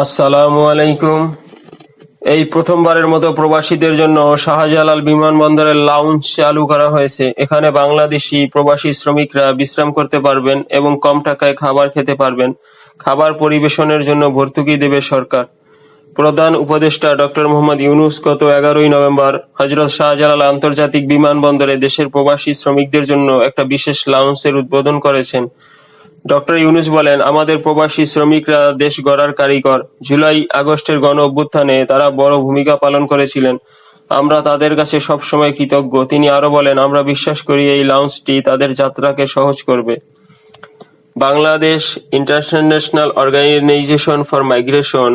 আসসালামু আলাইকুম। এই প্রথমবারের মতো প্রবাসীদের জন্য শাহজালাল বিমানবন্দরের লাউঞ্জ চালু করা হয়েছে। এখানে বাংলাদেশি প্রবাসী শ্রমিকরা বিশ্রাম করতে পারবেন এবং কম টাকায় খাবার খেতে পারবেন। খাবার পরিবেশনের জন্য ভর্তুকি দেবে সরকার। প্রধান উপদেষ্টা ডক্টর মোহাম্মদ ইউনুস গত এগারোই নভেম্বর হজরত শাহজালাল আন্তর্জাতিক বিমানবন্দরে দেশের প্রবাসী শ্রমিকদের জন্য একটা বিশেষ লাউঞ্জের উদ্বোধন করেছেন। ডক্টর ইউনুস বলেন, আমাদের প্রবাসী শ্রমিকরা দেশ গড়ার কারিগর। জুলাই আগস্টের গণ অভ্যুত্থানে তারা বড় ভূমিকা পালন করেছিলেন। আমরা তাদের কাছে সবসময় কৃতজ্ঞ। তিনি আরও বলেন, আমরা বিশ্বাস করি এই লাউঞ্জটি তাদের যাত্রাকে সহজ করবে। Bangladesh International Organization for Migration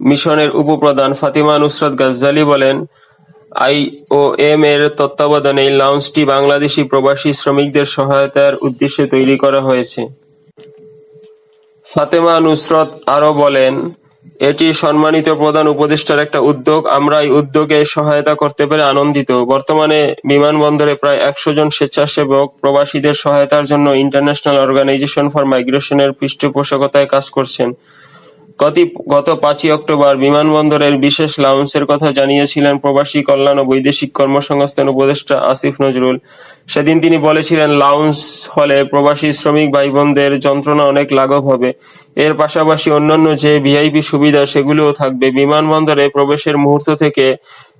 মিশনের উপপ্রধান ফাতিমা নুসরাত গাজ্জালি বলেন আইওএম এর তত্ত্বাবধানে লাউঞ্জটি বাংলাদেশি প্রবাসী শ্রমিকদের সহায়তার উদ্দেশ্যে তৈরি করা হয়েছে। ফাতেমা নুসরত আরও বলেন, এটি সম্মানিত প্রধান উপদেষ্টার একটা উদ্যোগ। আমরা এই উদ্যোগে সহায়তা করতে পেরে আনন্দিত। বর্তমানে বিমানবন্দরে প্রায় একশো জন স্বেচ্ছাসেবক প্রবাসীদের সহায়তার জন্য ইন্টারন্যাশনাল অর্গানাইজেশন ফর মাইগ্রেশনের পৃষ্ঠপোষকতায় কাজ করছেন। গতি- পাঁচই অক্টোবর বিমানবন্দরের বিশেষ লাউঞ্জের কথা জানিয়েছিলেন প্রবাসী কল্যাণ ও বৈদেশিক কর্মসংস্থান উপদেষ্টা আসিফ নজরুল। সেদিন তিনি বলেছিলেন লাউঞ্জ হলে প্রবাসী শ্রমিক ভাই বোনদের যন্ত্রণা অনেক লাঘব হবে। এর পাশাপাশি অন্যান্য যে ভিআইপি সুবিধা, সেগুলোও থাকবে। বিমানবন্দরে প্রবেশের মুহূর্ত থেকে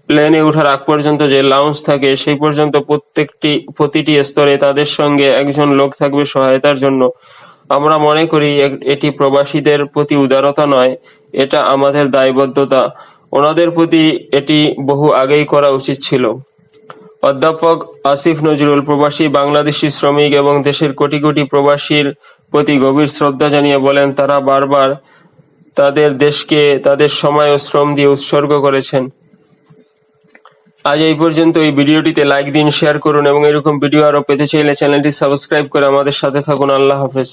প্লেনে ওঠার আগ পর্যন্ত যে লাউঞ্জ থাকে, সেই পর্যন্ত প্রত্যেকটি, প্রতিটি স্তরে তাদের সঙ্গে একজন লোক থাকবে সহায়তার জন্য। আমরা মনে করি এটি প্রবাসীদের প্রতি উদারতা নয়, এটা আমাদের দায়বদ্ধতা। ওনাদের প্রতি এটি বহু আগেই করা উচিত ছিল। অধ্যাপক আসিফ নজরুল প্রবাসী বাংলাদেশি শ্রমিক এবং দেশের কোটি কোটি প্রবাসীর প্রতি গভীর শ্রদ্ধা জানিয়ে বলেন, তারা বারবার তাদের দেশকে তাদের সময় ও শ্রম দিয়ে উৎসর্গ করেছেন। আজ এই পর্যন্ত এই ভিডিওটিতে লাইক দিন, শেয়ার করুন এবং এরকম ভিডিও আরও পেতে চাইলে চ্যানেলটি সাবস্ক্রাইব করে আমাদের সাথে থাকুন। আল্লাহ হাফেজ।